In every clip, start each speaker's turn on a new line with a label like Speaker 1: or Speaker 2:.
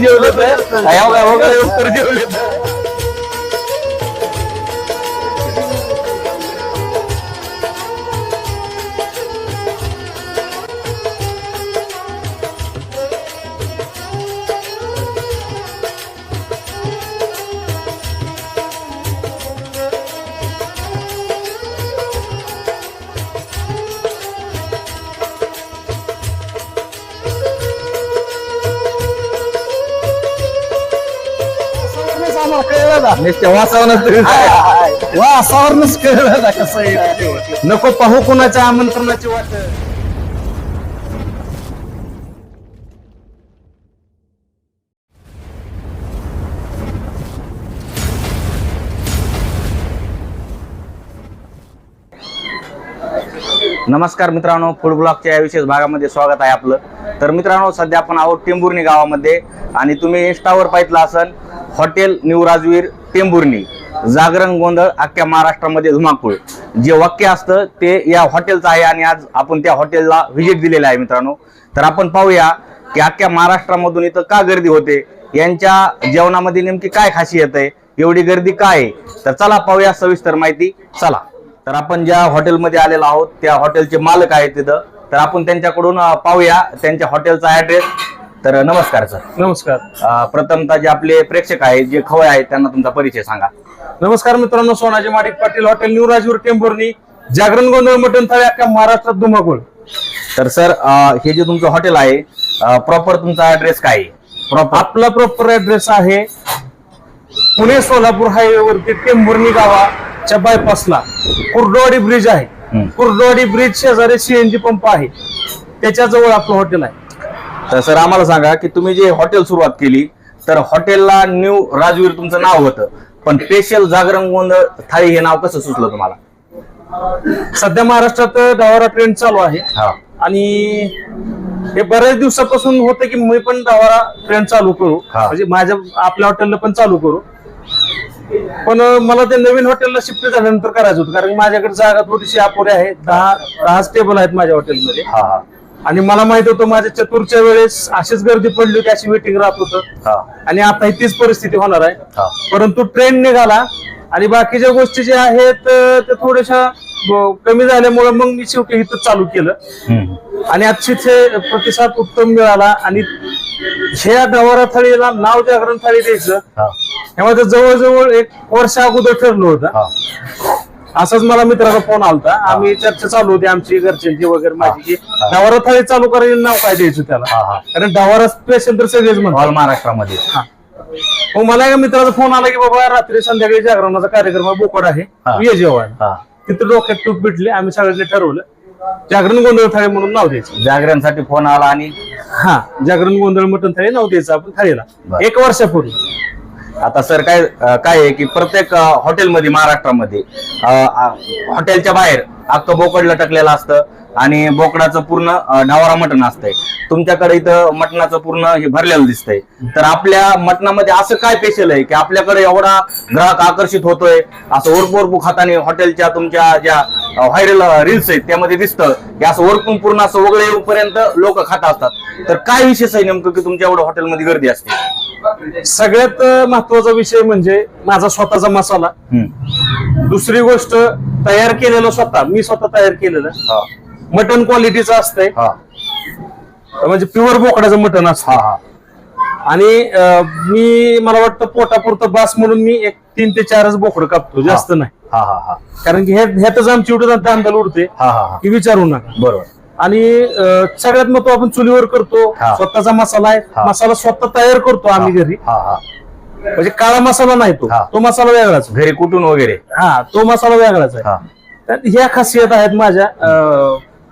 Speaker 1: वगैरे उत्तर जेवले तर काय वगैरे नुसत्या वासावरच तरी.
Speaker 2: वासावरनच कळलं ना कसं आहे. नको पाहू कोणाच्या आमंत्रणाची वाट.
Speaker 1: नमस्कार मित्रांनो फूड ब्लॉगच्या या विशेष भागामध्ये स्वागत आहे आपलं. तर मित्रांनो सध्या आपण आहोत टेंभुर्णी गावामध्ये आणि तुम्ही इंस्टावर पाहितलं असन हॉटेल न्यू राजवीर टेंभुर्णी जागरण गोंधळ अख्ख्या महाराष्ट्रामध्ये धुमाकूळ. जे वाक्य असतं ते या हॉटेलचं आहे आणि आज आपण त्या हॉटेलला व्हिजिट दिलेलं आहे मित्रांनो. तर आपण पाहूया की अख्ख्या महाराष्ट्रामधून इथं का गर्दी होते? यांच्या जेवणामध्ये नेमकी काय खासियत आहे? एवढी गर्दी काय आहे? तर चला पाहूया सविस्तर माहिती. चला. तर आपण ज्या हॉटेलमध्ये आलेलो आहोत त्या हॉटेलचे मालक आहेत तिथं. तर आपण त्यांच्याकडून पाहूया त्यांच्या हॉटेलचा ऍड्रेस तर नमस्कार सर.
Speaker 2: नमस्कार.
Speaker 1: प्रथमतः जे आपले प्रेक्षक आहेत जे खवय आहेत त्यांना तुमचा परिचय सांगा.
Speaker 2: नमस्कार मित्रांनो सोनाजी माडिक पाटील हॉटेल न्यू राजवीर टेंभुर्णी जागरण गोंधळ मटण थाळी अख्ख्या महाराष्ट्रात धुमाकूळ.
Speaker 1: तर सर अं, हे जे तुमचं हॉटेल आहे प्रॉपर तुमचा ऍड्रेस काय आहे? प्रॉपर
Speaker 2: आपला प्रॉपर ऍड्रेस आहे पुणे सोलापूर हायवे वरती टेंभुर्णी गावाच्या बायपासला कुर्डवाडी ब्रिज आहे. कुर्डवाडी ब्रिज शेजारी सीएनजी पंप आहे. त्याच्याजवळ आपलं हॉटेल आहे.
Speaker 1: तर सर आम्हाला सांगा की तुम्ही जे हॉटेल सुरुवात केली तर हॉटेलला न्यू राजवीर तुमचं नाव होतं. पण स्पेशल जागरण गोंधळ थाळी हे नाव कसं सुचलं तुम्हाला?
Speaker 2: सध्या महाराष्ट्रात डवारा ट्रेंड चालू आहे.
Speaker 1: हा.
Speaker 2: आणि हे बऱ्याच दिवसापासून होतं की मी पण डवारा ट्रेंड चालू करू.
Speaker 1: हा.
Speaker 2: म्हणजे माझ्या आपल्या हॉटेलला पण चालू करू. पण अं, मला ते नवीन हॉटेलला शिफ्ट झाल्यानंतर करायचं होतं. कारण माझ्याकडे जागा थोडीशी अपुरी आहे. दहा दहा टेबल आहेत माझ्या हॉटेलमध्ये
Speaker 1: हा हा.
Speaker 2: आणि मला माहीत होतं माझ्या चतुरच्या वेळेस अशीच गर्दी पडली होती अशी वेटिंग राहत होतं.
Speaker 1: हा.
Speaker 2: आणि आता ही तीच परिस्थिती होणार आहे. परंतु ट्रेंड निघाला आणि बाकीच्या गोष्टी ज्या आहेत त्या थोड्याशा कमी झाल्यामुळे मग मी शेवटी इथं चालू केलं. आणि आजची प्रतिसाद उत्तम मिळाला आणि ह्या डवारा थाळीला नाव जागरण थाळी द्यायचं.
Speaker 1: हा.
Speaker 2: त्यामध्ये जवळजवळ एक वर्ष अगोदर ठरलं होतं. असंच मला मित्राचा फोन आलता. आम्ही चर्चा चालू होती आमची घरच्यांची वगैरे माझी की डवारा थाळी चालू करायला नाव काय द्यायचं त्याला? कारण डवारा स्पेशल तर सगळेच म्हणतात.
Speaker 1: ऑल महाराष्ट्रामध्ये.
Speaker 2: हा. मग मला एका मित्राचा फोन आला की बाबा रात्री संध्याकाळी जागरणाचा कार्यक्रम बोकड आहे. ये जेवण. तिथं डोक्यात तूप पिटली आम्ही सगळ्यांनी ठरवलं जागरण गोंधळ थाळी म्हणून नाव द्यायचं.
Speaker 1: जागरणसाठी फोन आला आणि
Speaker 2: हा जागरण गोंधळ मटण थाळी नाव द्यायचं आपण थाळीला. एक वर्षापूर्वी.
Speaker 1: आता सर काय काय आहे की प्रत्येक हॉटेलमध्ये महाराष्ट्रामध्ये हॉटेलच्या बाहेर अख्खं बोकड लटकलेलं असतं आणि बोकडाचं पूर्ण अं, मटण असतंय. तुमच्याकडे इथं मटणाचं पूर्ण हे भरलेलं दिसतंय. तर आपल्या मटणामध्ये असं काय स्पेशल आहे की आपल्याकडे एवढा ग्राहक आकर्षित होतोय? असं ओरपू ओरपू खाताने हॉटेलच्या तुमच्या ज्या व्हायरल रील्स आहेत त्यामध्ये दिसतं की असं ओरपून पूर्ण असं वगळे येऊपर्यंत लोक खात असतात. तर काय विशेष आहे नेमकं की तुमच्या एवढं हॉटेलमध्ये गर्दी असते?
Speaker 2: सगळ्यात महत्त्वाचा विषय म्हणजे माझा स्वतःचा मसाला. दुसरी गोष्ट तयार केलेलं स्वतः. मी स्वतः तयार केलेलं. मटन क्वालिटीचं असतंय.
Speaker 1: हा.
Speaker 2: म्हणजे प्युअर बोकडाचं मटन असतं
Speaker 1: हा हा.
Speaker 2: आणि मी मला वाटतं पोटापुरतं बास म्हणून मी एक तीन ते चारच बोकड कापतो. जास्त नाही.
Speaker 1: हा हा हा.
Speaker 2: कारण की ह्या- ह्यातच आमची उडत तांदळ उडते.
Speaker 1: हा हा हा.
Speaker 2: की विचारू नका.
Speaker 1: बरोबर.
Speaker 2: आणि सगळ्यात महत्त्व आपण चुलीवर करतो. स्वतःचा मसाला आहे. मसाला स्वतः तयार करतो आम्ही घरी. म्हणजे काळा मसाला नाही तो.
Speaker 1: हा.
Speaker 2: तो मसाला वेगळाच
Speaker 1: घरी कुठून वगैरे?
Speaker 2: हा तो मसाला वेगळाच आहे.
Speaker 1: हा.
Speaker 2: तर ह्या खासियत आहेत माझ्या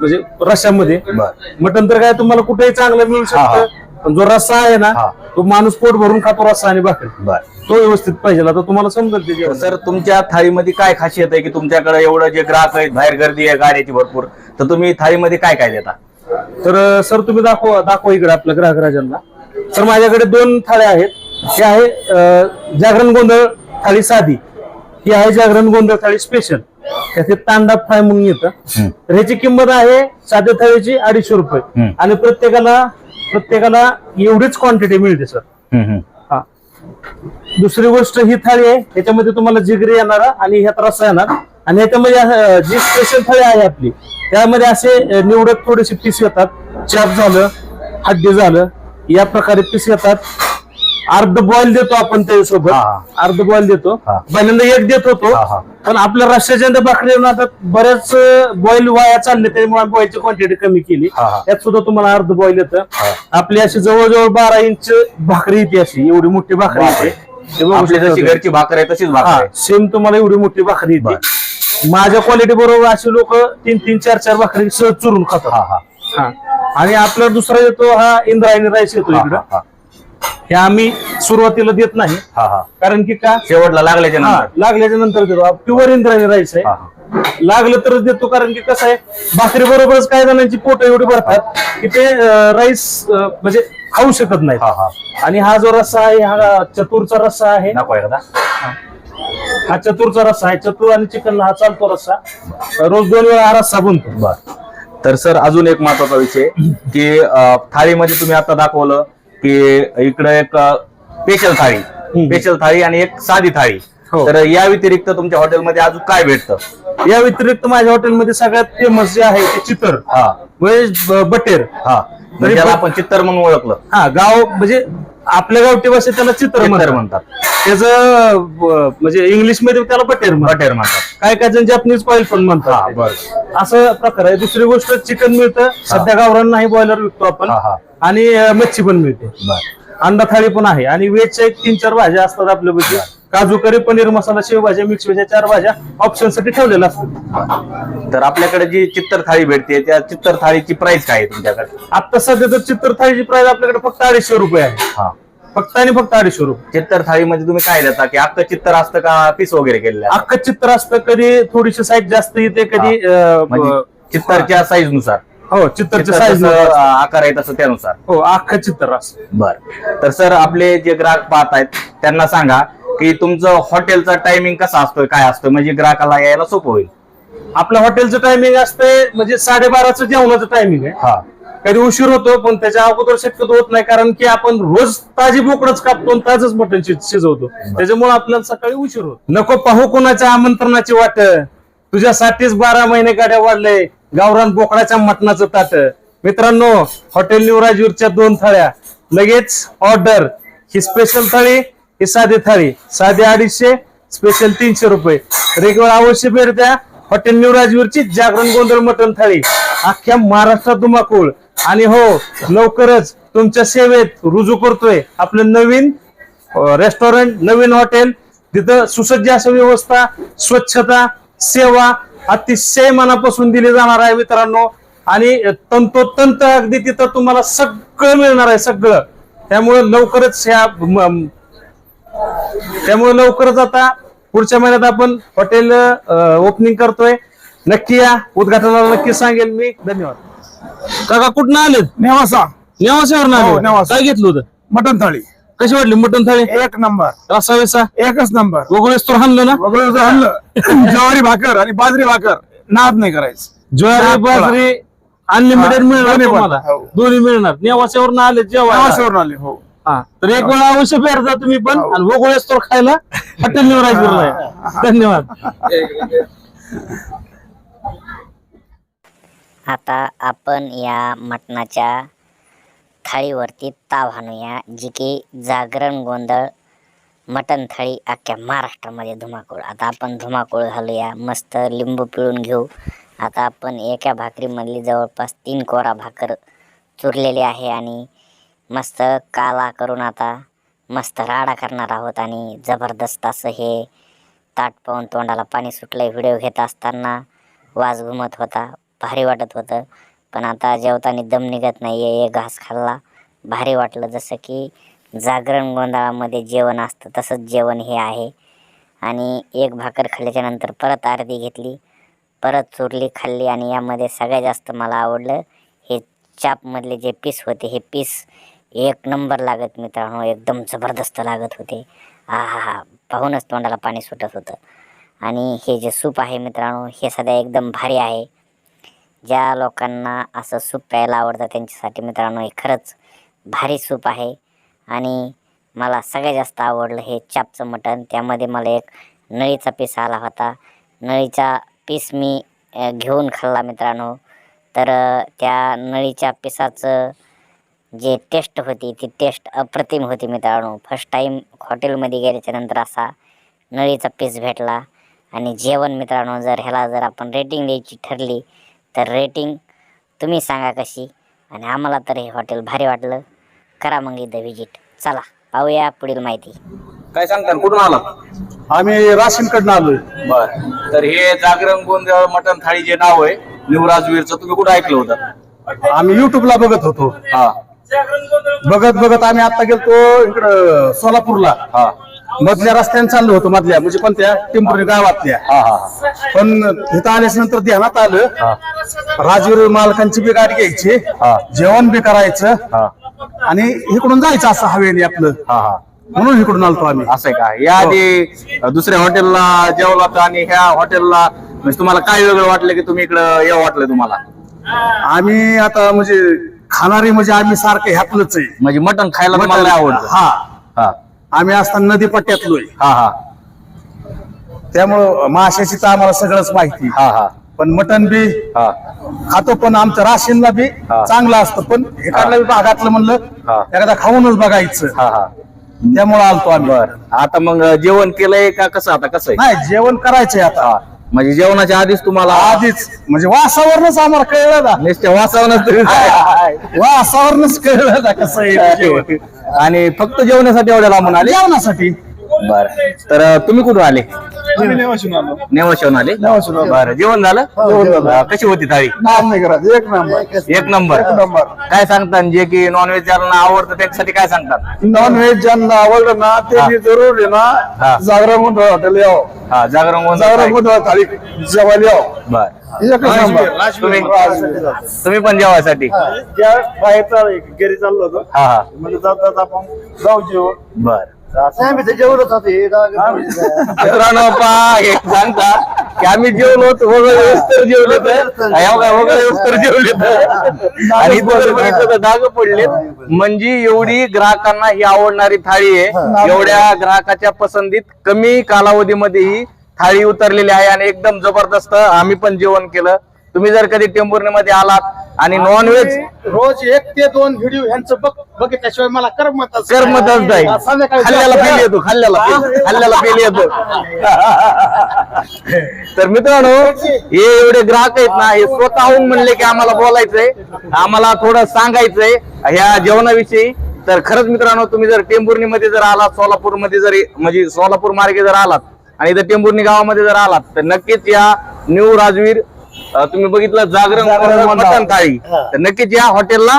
Speaker 2: म्हणजे रश्यामध्ये
Speaker 1: बर.
Speaker 2: मटन तर काय तुम्हाला कुठेही चांगलं मिळू. शकतं पण जो रस्सा आहे ना. तो माणूस पोट भरून खातो रस्सा आणि भाकरी.
Speaker 1: बर.
Speaker 2: तो व्यवस्थित पाहिजे. आता तुम्हाला समजेल ते
Speaker 1: तर
Speaker 2: जेवण.
Speaker 1: सर तुमच्या थाळीमध्ये काय खासियत आहे की तुमच्याकडे एवढं जे ग्राहक आहेत बाहेर गर्दी आहे गाड्याची भरपूर. तर तुम्ही थाळीमध्ये काय काय देता?
Speaker 2: तर सर तुम्ही दाखवा दाखवा इकडे आपल्या ग्राहक राजांना तर माझ्याकडे दोन थाळ्या आहेत. ही आहे जागरण गोंधळ थाळी साधी. ही आहे जागरण गोंधळ थाळी स्पेशल त्याचे तांडा फ्राय म्हणून येतं. तर ह्याची किंमत आहे साध्या थाळीची अडीचशे रुपये. आणि प्रत्येकाला प्रत्येकाला एवढीच क्वांटिटी मिळते सर. हा. दुसरी गोष्ट ही थाळी आहे. याच्यामध्ये तुम्हाला जिगरी येणार आणि ह्यात रस्सा येणार. आणि याच्यामध्ये अं, जी स्पेशल थाळी आहे आपली त्यामध्ये असे निवडक थोडेसे पीस येतात चाप झालं हड्डी झालं या प्रकारे पीस येतात अर्ध बॉईल देतो आपण त्याच्यासोबत. अर्ध बॉईल देतो. पहिल्यांदा एक देत होतो. पण आपल्या रश्याच्या भाकरीवर आता बऱ्याच बॉईल वाया चालले त्यामुळे बॉईलची क्वांटिटी कमी केली
Speaker 1: हा, हा.
Speaker 2: यात सुद्धा तुम्हाला अर्ध बॉईल येतं. आपली अशी जवळजवळ बारा इंच भाकरी येते अशी एवढी मोठी भाकरी. येते.
Speaker 1: घरची भाकर आहे तशीच भाकर
Speaker 2: सेम तुम्हाला एवढी मोठी भाकरी येते माझ्या क्वालिटी बरोबर अशी लोक तीन तीन चार चार भाकरी सहज चुरून खातात.
Speaker 1: हा हा.
Speaker 2: आणि आपला दुसरा येतो हा इंद्रायणी राईस येतो
Speaker 1: हा,
Speaker 2: इकडं.
Speaker 1: हा,
Speaker 2: हे. आम्ही सुरुवातीला देत नाही.
Speaker 1: हा हा.
Speaker 2: कारण की का?
Speaker 1: शेवटला लागल्याच्या
Speaker 2: हा
Speaker 1: नंतर.
Speaker 2: लागल्याच्या नंतर देतो. प्युअर इंद्रायणी राईस
Speaker 1: हा,
Speaker 2: आहे लागलं तरच देतो कारण की कसं आहे भाकरी बरोबरच काही जणांची पोट एवढी भरतात की ते राईस म्हणजे खाऊ शकत नाही
Speaker 1: हा हा.
Speaker 2: आणि हा जो रस्सा आहे हा चतुरचा रस्सा आहे.
Speaker 1: नको एखादा
Speaker 2: हा चतुरचा रस्सा आहे. चतुर आणि चिकन हा चालतो रस्सा. रोज दोन वेळा हा रस्सा बनतो.
Speaker 1: बर. तर सर अजून एक महत्त्वाचा विषय की अं, थाळीमध्ये तुम्ही आता दाखवलं की इकडे एक स्पेशल थाळी. स्पेशल थाळी आणि एक साधी थाळी.
Speaker 2: हो.
Speaker 1: तर या व्यतिरिक्त तुमच्या हॉटेलमध्ये अजून काय भेटतं?
Speaker 2: या व्यतिरिक्त माझ्या हॉटेलमध्ये सगळ्यात फेमस जे आहे ते चितर.
Speaker 1: हा.
Speaker 2: व्हेज बटेर.
Speaker 1: हा. ज्याला
Speaker 2: पण-
Speaker 1: आपण चित्तर म्हणून ओळखलं.
Speaker 2: हा गाव म्हणजे आपल्या गावठी भाषेत त्याला चित्र
Speaker 1: चित्तर
Speaker 2: म्हणतात.
Speaker 1: म्हणतात.
Speaker 2: त्याचं म्हणजे इंग्लिशमध्ये त्याला बटेर
Speaker 1: बटेर म्हणतात.
Speaker 2: काय काय जण जॅपनीज कॉईल पण म्हणतात.
Speaker 1: बरं.
Speaker 2: असं प्रकार आहे. दुसरी गोष्ट चिकन मिळतं. सध्या गावरान नाही बॉयलर विकतो आपण. आणि मच्छी पण मिळते.
Speaker 1: बर.
Speaker 2: अंडा थाळी पण आहे. आणि व्हेजच्या एक तीन चार भाज्या असतात आपल्यापैकी. काजू करी पनीर मसाला शेवभाज्या मिक्स व्हेज चार भाज्या ऑप्शनसाठी ठेवलेल्या असतात.
Speaker 1: तर आपल्याकडे जी चित्तर थाळी भेटते त्या चित्तर थाळीची प्राइस काय आहे तुमच्याकडे?
Speaker 2: आता सध्या तर चित्र थाळीची प्राइस आपल्याकडे फक्त अडीचशे रुपये आहे. फक्त आणि फक्त अडीचशे रुपये.
Speaker 1: चित्तर थाळीमध्ये तुम्ही काय देता? की अख्खं चित्तर असतं का पीस वगैरे केलेलं? असतं?
Speaker 2: अख्खं चित्र असतं कधी थोडीशी साईज जास्त येते कधी
Speaker 1: म्हणजे चित्तरच्या साईजनुसार.
Speaker 2: हो चित्रच्या
Speaker 1: चित्तर
Speaker 2: साईज
Speaker 1: जसं, अं, आकार आहे तसं त्यानुसार.
Speaker 2: हो अख्खं चित्र असतं.
Speaker 1: बर. तर सर आपले जे ग्राहक पाहत आहेत त्यांना सांगा की तुमचं हॉटेलचा टायमिंग कसा असतोय काय असतोय? म्हणजे ग्राहकाला यायला सोपं होईल.
Speaker 2: आपल्या हॉटेलचं टायमिंग असतंय म्हणजे साडेबाराचं जेवणाचं टायमिंग आहे.
Speaker 1: हा.
Speaker 2: कधी उशीर होतो पण त्याच्या अगोदर शक्यतो होत नाही कारण की आपण रोज ताजी बोकडच कापतो ताजच मटण शिजवतो. त्याच्यामुळे आपल्याला सकाळी उशीर होतो. नको पाहू कोणाच्या आमंत्रणाची वाट. तुझ्यासाठीच बारा महिने गाड्या वाढले गावरान बोकडाच्या मटणाचं ताट. मित्रांनो हॉटेल न्यूराजवीरच्या दोन थाळ्या. लगेच ऑर्डर. ही स्पेशल थाळी ही साधी थाळी. साधी अडीचशे स्पेशल तीनशे रुपये. रेग्युलर अवश्य भेट द्या. हॉटेल न्यू राजवीरची जागरण गोंधळ मटण थाळी. अख्ख्या महाराष्ट्रात धुमाकूळ. आणि हो लवकरच तुमच्या सेवेत रुजू करतोय आपलं नवीन रेस्टॉरंट नवीन हॉटेल तिथं सुसज्ज अशी व्यवस्था स्वच्छता सेवा अतिशय मनापासून दिली जाणार आहे मित्रांनो. आणि तंतोतंत अगदी तिथं तुम्हाला सगळं मिळणार आहे सगळं. त्यामुळे लवकरच ह्या त्यामुळे लवकरच आता पुढच्या महिन्यात आपण हॉटेल ओपनिंग करतोय. नक्की या. उद्घाटनाला नक्की सांगेल मी. धन्यवाद. काका कुठनं आलेत?
Speaker 3: नेवासा.
Speaker 2: नेवासावर
Speaker 3: हो,
Speaker 2: आले
Speaker 3: नेवासा.
Speaker 2: काय घेतलं होतं?
Speaker 3: मटन थाळी.
Speaker 2: कशी वाटली मटन थाळी?
Speaker 3: एक नंबर.
Speaker 2: रसा वेसा
Speaker 3: एकच नंबर.
Speaker 2: वगळेच तर हाणलं ना?
Speaker 3: वगैरे जर आणलं ज्वारी भाकर आणि बाजरी भाकर. नाद नाही करायचं.
Speaker 2: ज्वारी बाजरी अनलिमिटेड
Speaker 3: हा,
Speaker 2: मिळणार
Speaker 3: दोन्ही पण.
Speaker 2: तुम्हाला.
Speaker 3: हो.
Speaker 2: दोन्ही मिळणार. नेवासावर आले जेव्हा
Speaker 3: नेवासावरून आले हो.
Speaker 2: तर एक वेळा अवश्य फेरता तुम्ही पण
Speaker 3: हो.
Speaker 2: आणि वगळेच तर खायला. हॉटेल निवरायचं आहे धन्यवाद.
Speaker 4: आता आपण या मटणाच्या थाळीवरती ताव आणूया जी की जागरण गोंधळ मटण थाळी अख्ख्या महाराष्ट्रामध्ये धुमाकूळ. आता आपण धुमाकूळ घालूया मस्त लिंबू पिळून घेऊ. आता आपण एका भाकरीमधली जवळपास तीन कोरा भाकर चुरलेली आहे आणि मस्त काला करून आता मस्त राडा करणार आहोत आणि जबरदस्त असं हे ताट पाहून तोंडाला पाणी सुटलं व्हिडिओ घेत असताना वाज घुमत होता. भारी वाटत होतं. पण आता जेवताना दम निघत नाही आहे एक घास खाल्ला. भारी वाटलं जसं की जागरण गोंधळामध्ये जेवण असतं तसंच जेवण हे आहे. आणि एक भाकर खाल्ल्याच्यानंतर परत अर्धी घेतली परत चुरली खाल्ली आणि यामध्ये सगळ्यात जास्त मला आवडलं हे चापमधले जे पीस होते हे पीस एक नंबर लागत मित्रांनो एकदम जबरदस्त लागत होते. हा हा हा पाहूनच तोंडाला पाणी सुटत होतं. आणि हे जे सूप आहे मित्रांनो हे सध्या एकदम भारी आहे. ज्या लोकांना असं सूप प्यायला आवडतं त्यांच्यासाठी मित्रांनो हे खरंच भारी सूप आहे. आणि मला सगळ्यात जास्त आवडलं हे चापचं मटण. त्यामध्ये मला एक नळीचा पीस आला होता. नळीचा पीस मी घेऊन खाल्ला मित्रांनो. तर त्या नळीच्या पिसाचं जे टेस्ट होती ती टेस्ट अप्रतिम होती मित्रांनो. फर्स्ट टाईम हॉटेलमध्ये गेल्याच्यानंतर असा नळीचा पीस भेटला. आणि जेवण मित्रांनो जर ह्याला जर आपण रेटिंग द्यायची ठरली तर रेटिंग तुम्ही सांगा कशी? आणि आम्हाला तर हे हॉटेल भारी वाटलं. करा मग इथं व्हिजिट चला पाहूया पुढील माहिती.
Speaker 1: काय सांगता कुठून आलात?
Speaker 3: आम्ही राशीनकडनं आलोय.
Speaker 1: बर. तर हे जागरण गोंधळ मटण थाळी जे नाव आहे न्यू राजवीरचं तुम्ही कुठं ऐकलं होतं?
Speaker 3: आम्ही युट्यूबला बघत होतो.
Speaker 1: हा.
Speaker 3: बघत बघत आम्ही आता गेलतो इकडं सोलापूरला.
Speaker 1: हा.
Speaker 3: मधल्या रस्त्याने चाललो होतो मधल्या. म्हणजे कोणत्या? टेंभुर्णी गावातल्या.
Speaker 1: हा हा
Speaker 3: पण इथं आल्याच्यानंतर ध्यानात आलं राजवीर मालकांची बी गाडी घ्यायची
Speaker 1: हा.
Speaker 3: जेवण बी करायचं
Speaker 1: हा.
Speaker 3: आणि इकडून जायचं असं हवेने आपलं.
Speaker 1: हा हा.
Speaker 3: म्हणून इकडून आलतो आम्ही.
Speaker 1: असं आहे का? या आधी दुसऱ्या हॉटेलला जेवलात आणि ह्या हॉटेलला म्हणजे तुम्हाला काय वेगळं वाटलं की तुम्ही इकडं यावं वाटलं तुम्हाला?
Speaker 3: आम्ही आता म्हणजे खाणारी म्हणजे आम्ही सारखं ह्यातलंच आहे.
Speaker 1: म्हणजे मटण खायला तुम्हाला लय आवडतं.
Speaker 3: हा.
Speaker 1: हा.
Speaker 3: आम्ही असताना नदी पट्ट्यातलोय
Speaker 1: हा हा.
Speaker 3: त्यामुळं माशाची तर आम्हाला सगळंच माहिती.
Speaker 1: हा हा.
Speaker 3: पण मटन बी
Speaker 1: हा.
Speaker 3: खातो पण आमचं राशीनला बी. चांगलं असतं. पण एखाद्या भागातलं म्हणलं
Speaker 1: हा.
Speaker 3: एखादा खाऊनच बघायचं.
Speaker 1: हा हा.
Speaker 3: त्यामुळं आलतो आम्ही.
Speaker 1: बर. आता मग जेवण केलंय का कसं? आता कसं आहे?
Speaker 3: नाही जेवण करायचंय आता.
Speaker 1: म्हणजे जेवणाच्या आधीच तुम्हाला
Speaker 3: आधीच. म्हणजे वासावरनच आम्हाला कळलं ना.
Speaker 1: नुसत्या वासावरच तरी
Speaker 3: वासावरनच कळलं ना कसं आहे.
Speaker 1: आणि फक्त जेवणासाठी एवढ्या लांबून आले?
Speaker 3: जेवणासाठी.
Speaker 1: बर. तर तुम्ही कुठून आले?
Speaker 5: आलो.
Speaker 1: नेवाशिवून आले?
Speaker 3: नेवाशिहून आलो.
Speaker 1: बरं. जेवण झालं? कशी होती थाळी?
Speaker 3: नाम नाही करायचं एक नंबर.
Speaker 1: एक नंबर.
Speaker 3: नंबर.
Speaker 1: काय सांगतात जे की नॉनव्हेज ज्यांना आवडतं त्यांच्यासाठी काय सांगतात?
Speaker 3: नॉन व्हेज ज्यांना आवडलं ना त्यांनी जरूर आहे
Speaker 1: हा.
Speaker 3: ना जागरण गोंधळ हॉटेल यावं.
Speaker 1: हा जागरण
Speaker 3: जागरण
Speaker 1: थाळी.
Speaker 3: गोंधळ थाळी. जेवायला यावं.
Speaker 1: बर.
Speaker 3: नंबर.
Speaker 1: तुम्ही तुम्ही पण जेवायसाठी.
Speaker 3: बाहेर घरी चाललो होतो.
Speaker 1: हा हा.
Speaker 3: म्हणजे जात जात आपण जाऊ जेवण.
Speaker 1: बर.
Speaker 3: होते
Speaker 1: मित्रांनो पहा हे की आम्ही जेवलो होतो वगैरे तर जेवले वगैरे तर जेवले आणि इथं जर बघितलं तर डाग पडले म्हणजे एवढी ग्राहकांना ही आवडणारी थाळी आहे. एवढ्या ग्राहकाच्या पसंतीत कमी कालावधीमध्ये ही थाळी उतरलेली आहे आणि एकदम जबरदस्त आम्ही पण जेवण केलं. तुम्ही जर कधी टेंभुर्णीमध्ये आलात आणि नॉनव्हेज
Speaker 3: रोज एक ते दोन व्हिडिओ ह्यांचं बघ बघितल्याशिवाय मला करमत
Speaker 1: कर्मतच नाही. खाल्ल्याला फेल येतो खाल्ल्याला खाल्ल्याला फेल येतो. तर मित्रांनो हे एवढे ग्राहक आहेत ना हे स्वतःहून म्हणले की आम्हाला बोलायचंय आम्हाला थोडं सांगायचंय ह्या जेवणाविषयी. तर खरंच मित्रांनो तुम्ही जर टेंभुर्णीमध्ये जर आलात सोलापूरमध्ये जर म्हणजे सोलापूर मार्गे जर आलात आणि इथं टेंभुर्णी गावामध्ये जर आलात तर नक्कीच या न्यू राजवीर अं, तुम्ही बघितलं जागरण मटण थाळी तर नक्कीच या हॉटेलला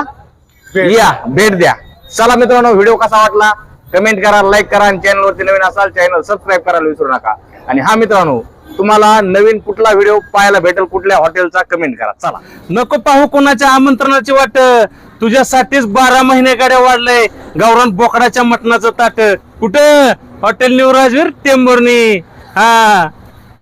Speaker 1: या भेट द्या. चला मित्रांनो व्हिडिओ कसा वाटला? कमेंट करा लाईक करा आणि चॅनल वरती नवीन असाल चॅनल सबस्क्राईब करायला विसरू नका. आणि हा मित्रांनो तुम्हाला नवीन कुठला व्हिडिओ पाहायला भेटेल कुठल्या हॉटेलचा कमेंट करा. चला.
Speaker 3: नको पाहू कोणाच्या आमंत्रणाची वाट. तुझ्यासाठीच बारा महिने गाड्या वाढलंय. गावरान बोकडाच्या मटणाचं ताट. कुठं? Hotel new Rajveer Tembhurni. हा.